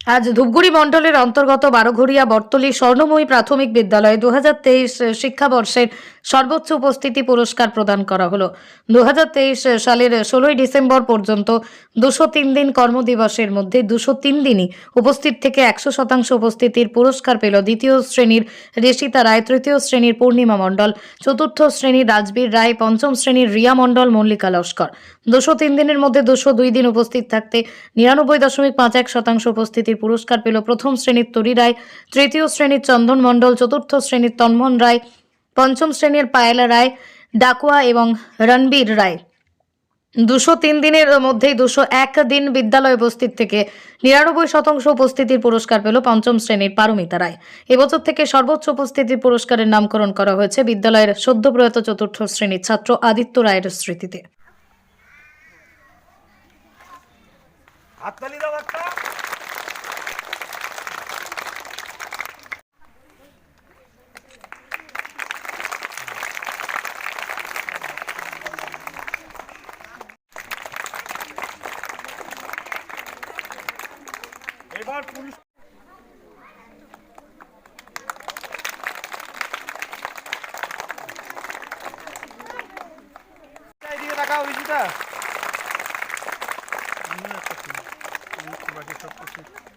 আজ ধূপগুড়ি মণ্ডলের অন্তর্গত বারোঘড়িয়া বর্তলী স্বর্ণময়ী প্রাথমিক বিদ্যালয়ে দুহাজার তেইশ শিক্ষাবর্ষের সর্বোচ্চ উপস্থিতি পুরস্কার প্রদান করা হলো। দুহাজার তেইশ সালের ষোলোই ডিসেম্বর পর্যন্ত দুশো তিন দিন কর্মদিবসের মধ্যে দুশো তিন দিনই উপস্থিত থেকে একশো শতাংশ উপস্থিতির পুরস্কার পেল দ্বিতীয় শ্রেণির রেশিতা রায়, তৃতীয় শ্রেণির পূর্ণিমা মণ্ডল, চতুর্থ শ্রেণির রাজবীর রায়, পঞ্চম শ্রেণির রিয়া মণ্ডল, মল্লিকা লস্কর। দুশো তিন দিনের মধ্যে দুশো দুই দিন উপস্থিত থাকতে নিরানব্বই দশমিক পাঁচ এক শতাংশ উপস্থিতির পুরস্কার পেল প্রথম শ্রেণির তরি রায়, তৃতীয় শ্রেণির চন্দন মণ্ডল, চতুর্থ শ্রেণির তন্মন রায়, পঞ্চম শ্রেণির পায়েলা রায়, ডাকুয়া এবং রণবীর রায়। দুশো তিন দিনের মধ্যেই দুশো এক দিন বিদ্যালয়ে উপস্থিত থেকে নিরানব্বই শতাংশ উপস্থিতির পুরস্কার পেল পঞ্চম শ্রেণির পারমিতা রায়। এবছর থেকে সর্বোচ্চ উপস্থিতির পুরস্কারের নামকরণ করা হয়েছে বিদ্যালয়ের সদ্যপ্রয়াত চতুর্থ শ্রেণির ছাত্র আদিত্য রায়ের স্মৃতিতে। হাততালি দাও একটা এবার পুলিশ এদিকে তাকাও বাকি সব কিছু